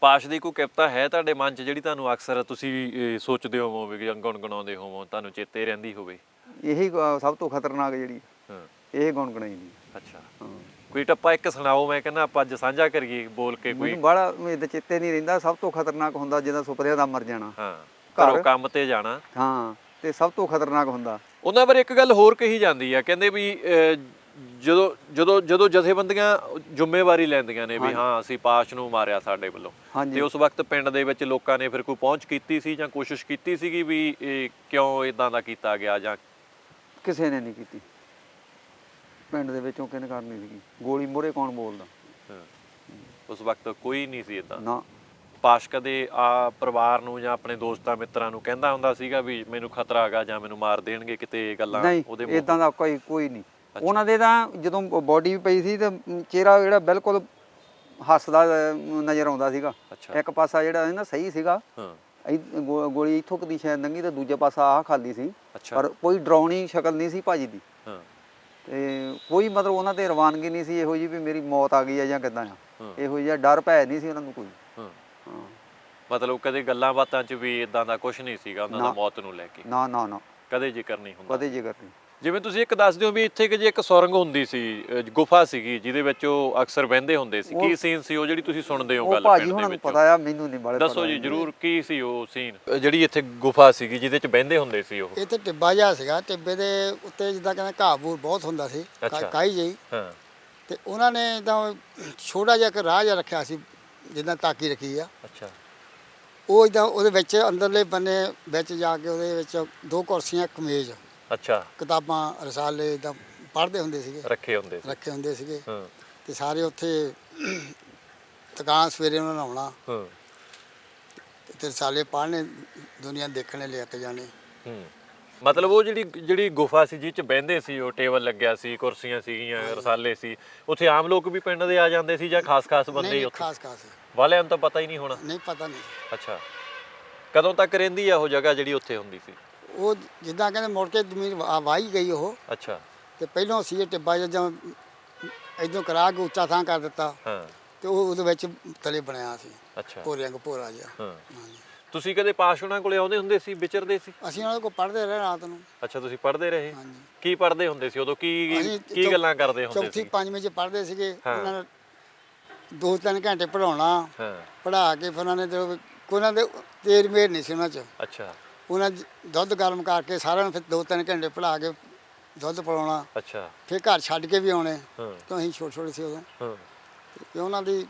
ਪਾਸ਼ ਦੀ ਕੋਈ ਕਵਿਤਾ ਹੈ ਤੁਹਾਡੇ ਮਨ 'ਚ ਜਿਹੜੀ ਤੁਹਾਨੂੰ ਅਕਸਰ ਤੁਸੀਂ ਇਹ, ਸੋਚਦੇ ਹੋਵੋਗੇ ਜਾਂ ਗੁਣਗੁਣਾਉਂਦੇ ਹੋਵੋ ਤੁਹਾਨੂੰ ਚੇਤੇ ਰਹਿੰਦੀ ਹੋਵੇ? ਇਹੀ ਅ, ਸਭ ਤੋਂ ਖਤਰਨਾਕ ਜਿਹੜੀ ਹਾਂ। ਇਹ ਗੁਣਗੁਣਾਈ ਦੀ। ਅੱਛਾ। ਹਾਂ। ਕੋਈ ਟੱਪਾ ਇੱਕ ਸੁਣਾਓ ਮੈਂ ਕਹਿੰਦਾ ਆਪਾਂ ਅੱਜ ਸਾਂਝਾ ਕਰੀਏ ਬੋਲ ਕੇ ਕੋਈ। ਮੈਨੂੰ ਬੜਾ ਇਹਦੇ ਚੇਤੇ ਨਹੀਂ ਰਹਿੰਦਾ ਸਭ ਤੋਂ ਖਤਰਨਾਕ ਹੁੰਦਾ ਜਿਹਦਾ ਸੁਪਰਿਆਂ ਦਾ ਮਰ ਜਾਣਾ। ਹਾਂ ਘਰ- ਕੰਮ ਤੇ ਜਾਣਾ। ਹਾਂ ਤੇ ਸਭ ਤੋਂ ਖਤਰਨਾਕ ਹੁੰਦਾ। ਉਹਨਾਂ ਬਾਰੇ ਇੱਕ ਗੱਲ ਹੋਰ ਕਹੀ ਜਾਂਦੀ ਆ ਕਹਿੰਦੇ ਵੀ ਜਦੋਂ ਜਦੋਂ ਜਦੋਂ ਜਥੇਬੰਦੀਆਂ ਜ਼ਿੰਮੇਵਾਰੀ ਲੈਂਦੀਆਂ ਨੇ ਵੀ ਹਾਂ ਅਸੀਂ ਪਾਸ਼ ਨੂੰ ਮਾਰਿਆ ਸਾਡੇ ਵੱਲੋਂ। ਤੇ ਉਸ ਵਕਤ ਪਿੰਡ ਦੇ ਵਿੱਚ ਲੋਕਾਂ ਨੇ ਫਿਰ ਕੋਈ ਪਹੁੰਚ ਕੀਤੀ ਸੀ ਜਾਂ ਕੋਸ਼ਿਸ਼ ਕੀਤੀ ਸੀਗੀ ਵੀ ਇਹ ਕਿਉਂ ਇਦਾਂ ਦਾ ਕੀਤਾ ਗਿਆ ਜਾਂ ਕਿਸੇ ਨੇ ਨਹੀਂ ਕੀਤੀ। ਪਿੰਡ ਦੇ ਵਿੱਚੋਂ ਕਿਹਨੇ ਕਰਨੀ ਸੀਗੀ? ਗੋਲੀ ਮੋਰੇ ਕੌਣ ਬੋਲਦਾ? ਉਸ ਵਕਤ ਕੋਈ ਨਹੀਂ ਸੀ ਇਦਾਂ ਨਾ। ਪਾਸ਼ ਕਦੇ ਆ ਪਰਿਵਾਰ ਨੂੰ ਜਾਂ ਆਪਣੇ ਦੋਸਤਾਂ ਮਿੱਤਰਾਂ ਨੂੰ ਕਹਿੰਦਾ ਹੁੰਦਾ ਸੀਗਾ ਵੀ ਮੈਨੂੰ ਖਤਰਾ ਹੈਗਾ ਜਾਂ ਮੈਨੂੰ ਮਾਰ ਦੇਣਗੇ ਕਿਤੇ ਇਹ ਗੱਲਾਂ ਨਹੀਂ ਉਹਦੇ ਮੂੰਹ- ਇਦਾਂ ਦਾ ਕੋਈ ਕੋਈ ਨਹੀਂ। ਉਹਨਾਂ ਦੇ ਤਾਂ ਜਦੋਂ ਬੋਡੀ ਪਈ ਸੀ ਤੇ ਚਿਹਰਾ ਜਿਹੜਾ ਬਿਲਕੁਲ ਹੱਸਦਾ ਨਜ਼ਰ ਆਉਂਦਾ ਸੀਗਾ। ਇੱਕ ਪਾਸਾ ਜਿਹੜਾ ਨਾ ਸਹੀ ਸੀਗਾ। ਗੋਲੀ ਇੱਥੋਂ ਕਦੀ ਸ਼ਾਇਦ ਲੰਗੀ ਤੇ ਦੂਜਾ ਪਾਸਾ ਆਹ ਖਾਲੀ ਸੀ। ਪਰ ਕੋਈ ਡਰਾਉਣੀ ਸ਼ਕਲ ਨਹੀਂ ਸੀ ਭਾਜੀ ਦੀ। ਹਾਂ। ਤੇ ਕੋਈ ਮਤਲਬ ਉਹਨਾਂ ਤੇ ਰਵਾਨਗੀ ਨਹੀਂ ਸੀ ਇਹੋ ਜੀ ਵੀ ਮੇਰੀ ਮੌਤ ਆ ਗਈ ਹੈ ਜਾਂ ਕਿਦਾਂ ਆ। ਇਹੋ ਜਿਹਾ ਡਰ ਭੈ ਨਹੀਂ ਸੀ ਉਹਨਾਂ ਨੂੰ ਕੋਈ। ਹਾਂ। ਮਤਲਬ ਕਦੇ ਗੱਲਾਂ ਬਾਤਾਂ 'ਚ ਵੀ ਇਦਾਂ ਦਾ ਕੁਝ ਨਹੀਂ ਸੀਗਾ ਉਹਨਾਂ ਦਾ। ਮੌਤ ਨੂੰ ਲੈ ਕੇ। ਨਾ ਨਾ ਨਾ। ਕਦੇ ਜ਼ਿਕਰ ਨਹੀਂ ਹੁੰਦਾ। ਕਦੇ ਜਿਗਰ ਨਹੀਂ। ਜਿਵੇਂ ਤੁਸੀਂ ਇੱਕ ਦੱਸਦੇ ਹੋ ਵੀ ਇੱਥੇ ਕਿ ਜੇ ਇੱਕ ਸੁਰੰਗ ਹੁੰਦੀ ਸੀ ਅਹ ਗੁਫਾ ਸੀਗੀ ਜਿਹਦੇ ਵਿੱਚ ਉਹ ਅਕਸਰ ਬਹਿੰਦੇ ਹੁੰਦੇ ਸੀ। ਕੀ ਸੀਨ ਸੀ ਉਹ ਜਿਹੜੀ ਤੁਸੀਂ ਸੁਣਦੇ ਹੋ ਉਹ ਗੱਲ ਭਾਜੀ ਪਿੰਡ ਦੇ ਉਹਨਾਂ ਨੂੰ ਵਿੱਚ? ਪਤਾ ਆ ਮੈਨੂੰ ਨਹੀਂ ਬਾਲੇ ਦੱਸੋ ਜੀ ਜਰੂਰ ਕੀ ਸੀ ਉਹ ਸੀਨ? ਜਿਹੜੀ ਇੱਥੇ ਗੁਫਾ ਸੀਗੀ ਜਿਹਦੇ 'ਚ ਬਹਿੰਦੇ ਹੁੰਦੇ ਸੀ ਉਹ? ਇਹ ਤੇ ਟਿੱਬਾ ਜਿਹਾ ਸੀਗਾ ਟਿੱਬੇ ਦੇ ਉੱਤੇ ਜਿੱਦਾਂ ਕਹਿੰਦੇ ਘਾਹ ਬੂਰ ਬਹੁਤ ਹੁੰਦਾ ਸੀ ਕਾ- ਅੱਛਾ। ਕਾਈ ਜਿਹੀ। ਹਾਂ। ਤੇ ਉਹਨਾਂ ਨੇ ਇਦਾਂ ਛੋਟਾ ਜਿਹਾ ਇੱਕ ਰਾਹ ਜਿਹਾ ਰੱਖਿਆ ਸੀ ਜਿੱਦਾਂ ਤਾਕੀ ਰੱਖੀ ਆ। ਅੱਛਾ। ਉਹ ਇਦਾਂ ਉਹਦੇ ਵਿੱਚ ਅੰਦਰਲੇ ਬੰਨੇ ਵਿੱਚ ਜਾ ਕੇ ਉਹਦੇ ਵਿੱਚ ਦੋ ਕੁਰਸੀਆਂ ਇੱਕ ਮੇਜ਼। ਅੱਛਾ। ਕਿਤਾਬਾਂ ਰਸਾਲੇ ਇਦਾਂ ਪੜ੍ਹਦੇ ਹੁੰਦੇ ਸੀਗੇ। ਰੱਖੇ ਹੁੰਦੇ ਸੀ। ਰੱਖੇ ਹੁੰਦੇ ਸੀਗੇ। ਹਾਂ। ਤੇ ਸਾਰੇ ਉੱਥੇ ਤਕਾਨ ਸਵੇਰੇ ਉਹਨਾਂ ਨੇ ਆਉਣਾ। ਹਾਂ। ਤੇ ਰਸਾਲੇ ਪੜ੍ਹਨੇ ਦੁਨੀਆ ਦੇਖਣੇ ਲੈ ਕੇ ਜਾਣੇ। ਹੂੰ। ਮਤਲਬ ਉਹ ਜਿਹੜੀ ਜਿਹੜੀ ਗੁਫਾ ਸੀ ਜਿਹ 'ਚ ਬਹਿੰਦੇ ਸੀ ਉਹ ਟੇਬਲ ਲੱਗਿਆ ਸੀ ਕੁਰਸੀਆਂ ਸੀਗੀਆਂ ਰਸਾਲੇ ਸੀ। ਉੱਥੇ ਆਮ ਲੋਕ ਵੀ ਪਿੰਡ ਦੇ ਆ ਜਾਂਦੇ ਸੀ ਜਾਂ ਖਾਸ-ਖਾਸ ਬੰਦੇ ਹੀ ਉੱਥੇ? ਖਾਸ ਖਾਸ। ਵਾਲਿਆਂ ਨੂੰ ਤਾਂ ਪਤਾ ਹੀ ਨਹੀਂ ਹੋਣਾ। ਨਹੀਂ ਪਤਾ ਨਹੀਂ। ਅੱਛਾ। ਕਦੋਂ ਤੱਕ ਰਹਿੰਦੀ ਆ ਉਹ ਜਗ੍ਹਾ ਜਿਹੜੀ ਉੱਥੇ ਹੁੰਦੀ ਸੀ? ਉਹ ਜਿੱਦਾਂ ਕਹਿੰਦੇ ਮੁੜ ਕੇ ਜ਼ਮੀਨ ਵਾ- ਵਾਹੀ ਗਈ ਉਹ। ਅੱਛਾ। ਤੇ ਪਹਿਲਾਂ ਸੀ ਇਹ ਟਿੱਬਾ ਜਿਹਾ ਜਾਂ ਇਦੋਂ ਕਰਾ ਕੇ ਉੱਚਾ ਥਾਂ ਕਰ ਦਿੱਤਾ। ਹਾਂ। ਤੇ ਉਹ ਉਹਦੇ ਵਿੱਚ ਤਲੇ ਬਣਿਆ ਸੀ। ਅੱਛਾ। ਭੋਰਿਆਂ ਕੋ ਭੋਰਾ ਜਿਹਾ। ਹਾਂ। ਹਾਂਜੀ। ਤੁਸੀਂ ਕਦੇ ਪਾਸ਼ ਉਹਨਾਂ ਕੋਲੇ ਆਉਂਦੇ ਹੁੰਦੇ ਸੀ ਵਿਚਰਦੇ ਸੀ? ਅਸੀਂ ਉਹਨਾਂ ਕੋਲ ਪੜ੍ਹਦੇ ਰਹੇ ਰਾਤ ਨੂੰ। ਅੱਛਾ ਤੁਸੀਂ ਪੜ੍ਹਦੇ ਰਹੇ? ਹਾਂਜੀ। ਕੀ ਪੜ੍ਹਦੇ ਹੁੰਦੇ ਸੀ ਉਦੋਂ? ਕੀ ਅਸੀਂ ਕੀ ਚੌ- ਗੱਲਾਂ ਕਰਦੇ ਹੁੰਦੇ ਚੌਥੀ ਸੀ? ਪੰਜਵੀਂ ਚ ਪੜ੍ਹਦੇ ਸੀਗੇ। ਹਾਂ। ਉਹਨਾਂ ਨੇ ਦੋ ਤਿੰਨ ਘੰਟੇ ਪੜਾਉਣਾ ਹਾਂ। ਪੜਾ ਕੇ ਫਿਰ ਉਹਨਾਂ ਨੇ ਜਦੋਂ ਉਹਨਾਂ ਦੇ ਤੇਰ ਮੇਰ ਨਹੀਂ ਸੀ ਉਹਨਾਂ ਚ। ਅੱਛਾ। ਉਹਨਾਂ ਜ- ਦੁੱਧ ਗਰਮ ਕਰਕੇ ਸਾਰਿਆਂ ਨੂੰ ਫਿਰ ਦੋ ਤਿੰਨ ਘੰਟੇ ਪੜਾ ਕੇ ਦੁੱਧ ਪਿਲਾਉਣਾ। ਅੱਛਾ। ਫਿਰ ਘਰ ਛੱਡ ਕੇ ਵੀ ਆਉਣੇ। ਹਾਂ। ਤਾਂ ਅਸੀਂ ਛੋਟੇ ਛੋਟੇ ਸੀ ਉਦੋਂ। ਹਾਂ। ਤੇ ਉਹਨਾਂ ਦੀ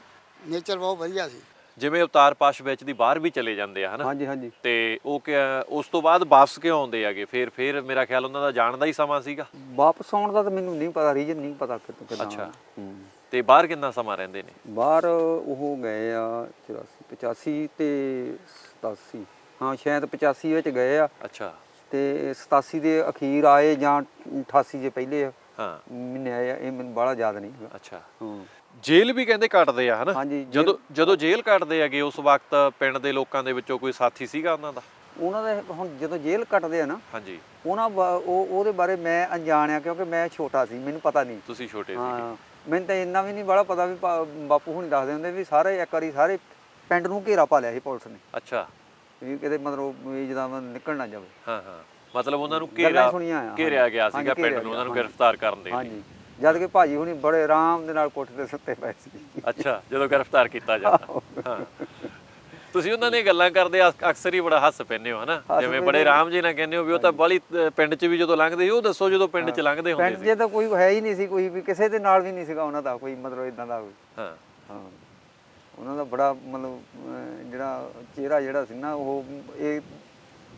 ਨੇਚਰ ਬਹੁਤ ਵਧੀਆ ਸੀ। ਜਿਵੇਂ ਅਵਤਾਰ ਪਾਸ਼ ਵਿੱਚ ਦੀ ਬਾਹਰ ਵੀ ਚਲੇ ਜਾਂਦੇ ਆ ਹਨਾ? ਹਾਂਜੀ ਹਾਂਜੀ। ਤੇ ਉਹ ਕਿ- ਉਸ ਤੋਂ ਬਾਅਦ ਵਾਪਸ ਕਿਉਂ ਆਉਂਦੇ ਹੈਗੇ? ਫਿਰ ਫਿਰ ਮੇਰਾ ਖਿਆਲ ਉਹਨਾਂ ਦਾ ਜਾਣ ਦਾ ਹੀ ਸਮਾਂ ਸੀਗਾ। ਵਾਪਸ ਆਉਣ ਦਾ ਤਾਂ ਮੈਨੂੰ ਨਹੀਂ ਪਤਾ ਰੀਜਨ ਨਹੀਂ ਪਤਾ ਕਿੱਥੋਂ ਕਿਦਾਂ। ਅੱਛਾ। ਤੇ ਬਾਹਰ ਕਿੰਨਾ ਸਮਾਂ ਰਹਿੰਦੇ ਨੇ? ਬਾਹਰ ਉਹ ਗਏ ਆ 84 85 ਤੇ 87 ਹਾਂ ਸ਼ਾਇਦ 85 ਵਿੱਚ ਗਏ ਆ। ਅੱਛਾ। ਤੇ 87 ਦੇ ਅਖੀਰ ਆਏ ਜਾਂ 88 ਦੇ ਪਹਿਲੇ ਹਾਂ। ਮਹੀਨੇ ਆਏ ਆ ਇਹ ਮੈਨੂੰ ਬੜਾ ਯਾਦ ਨਹੀਂ ਹੈਗਾ। ਅੱਛਾ। ਹਾਂ। ਜੇਲ੍ਹ ਵੀ ਕਹਿੰਦੇ ਕੱਟਦੇ ਆ ਹਨਾ? ਹਾਂਜੀ, ਜੇਲ੍ਹ- ਜਦੋਂ ਜਦੋਂ ਜੇਲ੍ਹ ਕੱਟਦੇ ਹੈਗੇ ਉਸ ਵਕਤ ਪਿੰਡ ਦੇ ਲੋਕਾਂ ਦੇ ਵਿੱਚੋਂ ਕੋਈ ਸਾਥੀ ਸੀਗਾ ਉਹਨਾਂ ਦਾ? ਉਹਨਾਂ ਦੇ ਹੁਣ ਜਦੋਂ ਜੇਲ੍ਹ ਕੱਟਦੇ ਆ ਨਾ ਹਾਂਜੀ। ਉਹਨਾਂ ਬਾ- ਉਹ ਉਹਦੇ ਬਾਰੇ ਮੈਂ ਅਣਜਾਣ ਆ ਕਿਉਂਕਿ ਮੈਂ ਛੋਟਾ ਸੀ ਮੈਨੂੰ ਪਤਾ ਨਹੀਂ। ਤੁਸੀਂ ਛੋਟੇ ਸੀ ਹਾਂ ਮੈਨੂੰ ਤਾਂ ਇੰਨਾ ਵੀ ਨਹੀਂ ਬੜਾ ਪਤਾ ਵੀ ਪਾ- ਬਾਪੂ ਹੁਣੀ ਦੱਸਦੇ ਹੁੰਦੇ ਵੀ ਸਾਰੇ ਇੱਕ ਵਾਰੀ ਸਾਰੇ ਪਿੰਡ ਨੂੰ ਘੇਰਾ ਪਾ ਲਿਆ ਸੀ ਪੁਲਿਸ ਨੇ। ਅੱਛਾ। ਵੀ ਕਿਤੇ ਮਤਲਬ ਵੀ ਜਿੱਦਾਂ ਨਿਕਲ ਨਾ ਜਾਵੇ। ਹਾਂ ਹਾਂ। ਮਤਲਬ ਉਹਨਾਂ ਨੂੰ ਗੱਲਾਂ ਘੇਰਾ ਸੁਣੀਆਂ ਆ, ਘੇਰਿਆ ਹਾਂਜੀ। ਗਿਆ ਹਾਂਜੀ, ਸੀਗਾ ਪਿੰਡ ਘੇਰਿਆ ਨੂੰ ਉਹਨਾਂ ਨੂੰ ਗਿਆ, ਗ੍ਰਿਫਤਾਰ ਕਰਨ ਦੇ ਲਈ। ਹਾਂਜੀ ਜਦ ਕਿ ਭਾਜੀ ਹੁਣੀ ਬੜੇ ਆਰਾਮ ਦੇ ਨਾਲ ਕੋਠੇ ਤੇ ਸੁੱਤੇ ਪਏ ਸੀ। ਅੱਛਾ ਜਦੋਂ ਗ੍ਰਿਫਤਾਰ ਕੀਤਾ ਜਾਂਦਾ। ਹਾਂ। ਤੁਸੀਂ ਉਹਨਾਂ ਨੇ ਗੱਲਾਂ ਕਰਦੇ ਅਕ- ਅਕਸਰ ਹੀ ਬੜਾ ਹੱਸ ਪੈਂਦੇ ਹੋ ਹਨਾ? ਜਿਵੇਂ ਬੜੇ। ਆਰਾਮ ਜੀ ਨਾਲ ਕਹਿੰਦੇ ਹੋ ਵੀ ਉਹ ਤਾਂ ਬੜੀ ਪਿੰਡ 'ਚ ਵੀ ਜਦੋਂ ਲੰਘਦੇ ਸੀ ਉਹ ਦੱਸੋ ਜਦੋਂ ਪਿੰਡ 'ਚ ਲੰਘਦੇ ਹੁੰਦੇ ਪਿੰਡ ਸੀ। ਜੇ ਤਾਂ ਕੋਈ ਹੈ ਹੀ ਨਹੀਂ ਸੀ ਕੋਈ ਵੀ ਕਿਸੇ ਦੇ ਨਾਲ ਵੀ ਨਹੀਂ ਸੀਗਾ ਉਹਨਾਂ ਦਾ ਕੋਈ ਮਤਲਬ ਇਦਾਂ ਦਾ ਕੋਈ। ਹਾਂ। ਹਾਂ। ਉਹਨਾਂ ਦਾ ਬੜਾ ਮਤਲਬ ਜਿਹੜਾ ਚਿਹਰਾ ਜਿਹੜਾ ਸੀ ਨਾ ਉਹ ਇਹ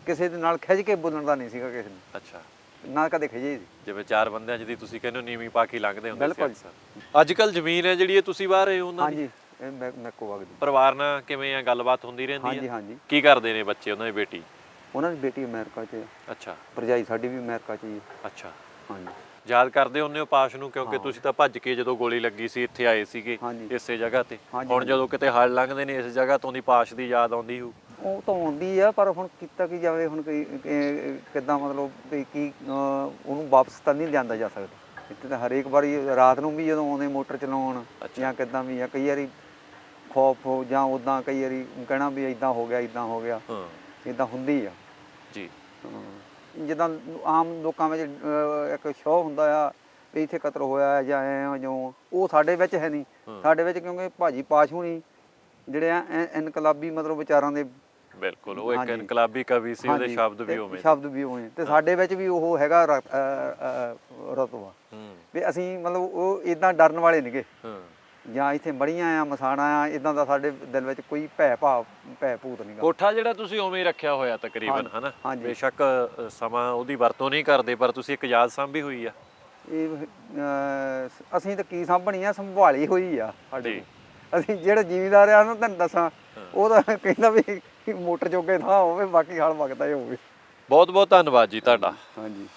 ਕਿਸੇ ਦੇ ਨਾਲ ਖਿੱਚ ਕੇ ਬੋਲਣ ਦਾ ਨਹੀਂ ਸੀਗਾ ਕਿਸੇ ਨੂੰ। ਅੱਛਾ। ਨਾ ਕਦੇ ਖਿਜੇ ਸੀ। ਜਿਵੇਂ ਚਾਰ ਬੰਦਿਆਂ ਜਿਹਦੀ ਤੁਸੀਂ ਕਹਿੰਦੇ ਹੋ ਨੀਵੀਂ ਪਾ ਕੇ ਲੰਘਦੇ ਹੁੰਦੇ ਸੀ ਬਿਲਕੁਲ। ਅਕਸਰ। ਅੱਜ ਕੱਲ ਜ਼ਮੀਨ ਹੈ ਜਿਹੜੀ ਤੁਸੀਂ ਬਾਹਰ ਰਹੇ ਹੋ ਉਹਨਾਂ ਦੀ? ਹਾਂਜੀ ਇਹ ਮੈਂ ਮੈਕੋ ਵਗਦੀ ਪਰਿਵਾਰ ਨਾਲ ਕਿਵੇਂ ਆ ਗੱਲਬਾਤ ਹੁੰਦੀ ਰਹਿੰਦੀ ਹਾਂਜੀ ਹੈ ਹਾਂਜੀ। ਕੀ ਕਰਦੇ ਨੇ ਬੱਚੇ ਉਹਨਾਂ ਦੀ ਬੇਟੀ? ਉਹਨਾਂ ਦੀ ਬੇਟੀ ਅਮਰੀਕਾ 'ਚ ਹੈ। ਅੱਛਾ। ਭਰਜਾਈ ਸਾਡੀ ਵੀ ਅਮਰੀਕਾ 'ਚ ਹੀ ਹੈ। ਅੱਛਾ। ਹਾਂਜੀ। ਯਾਦ ਕਰਦੇ ਹੁੰਦੇ ਹੋ ਪਾਸ਼ ਨੂੰ ਕਿਉਂਕਿ। ਤੁਸੀਂ ਤਾਂ ਭੱਜ ਕੇ ਜਦੋਂ ਗੋਲੀ ਲੱਗੀ ਸੀ ਇੱਥੇ ਆਏ ਸੀਗੇ ਹਾਂਜੀ। ਇਸੇ ਜਗ੍ਹਾ ਤੇ ਹਾਂਜੀ, ਹੁਣ ਹਾਂਜੀ। ਜਦੋਂ ਕਿਤੇ ਹੜ ਲੰਘਦੇ ਨੇ ਇਸ ਜਗ੍ਹਾ ਤੋਂ ਦੀ ਪਾਸ਼ ਦੀ ਯਾਦ ਆਉਂਦੀ ਹੋ ਉਹ ਤਾਂ ਆਉਂਦੀ ਆ ਪਰ ਹੁਣ ਕੀਤਾ ਕੀ ਜਾਵੇ ਹੁਣ ਕੋਈ ਕਿਦਾਂ ਮਤਲਬ ਵੀ ਕੀ ਅਹ, ਉਹਨੂੰ ਵਾਪਸ ਤਾਂ ਨਹੀਂ ਲਿਆਂਦਾ ਜਾ ਸਕਦਾ ਇੱਥੇ ਤਾਂ ਹਰੇਕ ਵਾਰੀ ਰਾਤ ਨੂੰ ਵੀ ਜਦੋਂ ਆਉਂਦੇ ਮੋਟਰ ਚਲਾਉਣ ਅੱਛਾ। ਜਾਂ ਕਿਦਾਂ ਵੀ ਆ ਕਈ ਵਾਰੀ ਖੌਫ ਹੋ ਜਾਂ ਉਦਾਂ ਕਈ ਵਾਰੀ ਕਹਿਣਾ ਵੀ ਇਦਾਂ ਹੋ ਗਿਆ ਇਦਾਂ ਹੋ ਗਿਆ ਹਾਂ ਇਦਾਂ ਹੁੰਦੀ ਆ ਜੀ ਹਾਂ। ਜਿੱਦਾਂ ਆਮ ਲੋਕਾਂ ਵਿੱਚ ਇੱਕ ਸ਼ੋਅ ਹੁੰਦਾ ਆ ਵੀ ਇੱਥੇ ਕਤਲ ਹੋਇਆ ਹੈ ਜਾਂ ਐ ਜੋ ਉਹ ਸਾਡੇ ਵਿੱਚ ਹੈ ਨਹੀਂ। ਸਾਡੇ ਵਿੱਚ ਕਿਉਂਕਿ ਭਾਜੀ ਪਾਸ਼ ਹੋਣੀ ਜਿਹੜੇ ਆ ਇਨਕਲਾਬੀ ਮਤਲਬ ਵਿਚਾਰਾਂ ਦੇ ਬਿਲਕੁਲ ਉਹ ਇੱਕ। ਇਨਕਲਾਬੀ ਕਵੀ ਸੀ ਉਹਦੇ ਸ਼ਬਦ ਵੀ ਉਵੇਂ ਸ਼ਬਦ ਵੀ ਉਵੇਂ। ਤੇ ਸਾਡੇ ਵਿੱਚ ਵੀ ਉਹ ਹੈਗਾ ਰ- ਅਹ, ਅਹ, ਰਤਬਾ ਹੂੰ। ਵੀ ਅਸੀਂ ਮਤਲਬ ਉਹ ਇਦਾਂ ਡਰਨ ਵਾਲੇ ਨਹੀਂਗੇ ਹਾਂ। ਜਾਂ ਇੱਥੇ ਮੜੀਆਂ ਆ ਮਸਾਣਾ ਆ ਇਦਾਂ ਦਾ ਸਾਡੇ ਦਿਲ ਵਿੱਚ ਕੋਈ ਭੈ ਭਾਵ ਭੈ ਭੂਤ ਨਹੀਂਗਾ ਕੋਠਾ ਜਿਹੜਾ ਤੁਸੀਂ ਉਵੇਂ ਹੀ ਰੱਖਿਆ ਹੋਇਆ ਤਕਰੀਬਨ ਹਨਾ? ਹਾਂਜੀ। ਬੇਸ਼ੱਕ ਅ, ਸਮਾਂ ਉਹਦੀ ਵਰਤੋਂ ਨਹੀਂ ਕਰਦੇ ਪਰ ਤੁਸੀਂ ਇੱਕ ਯਾਦ ਸਾਂਭੀ ਹੋਈ ਆ। ਇਹ ਅਹ, ਅਸੀਂ ਤਾਂ ਕੀ ਸਾਂਭਣੀ ਆ? ਸੰਭਾਲੀ ਹੋਈ ਆ ਸਾਡੇ ਜੀ। ਕੋਲ। ਅਸੀਂ ਜਿਹੜਾ ਜ਼ਿਮੀਦਾਰ ਆ ਉਹਨੂੰ ਤੁਹਾਨੂੰ ਦੱਸਾਂ ਉਹ ਤਾਂ ਕਹਿੰਦਾ ਵੀ ਮੋਟਰ ਜੋਗੇ ਥਾਂ ਹੋਵੇ ਬਾਕੀ ਹਾਲ ਵਗਦਾ ਹੀ ਹੋਵੇ। ਬਹੁਤ ਬਹੁਤ ਧੰਨਵਾਦ ਜੀ ਤੁਹਾਡਾ। ਹਾਂਜੀ।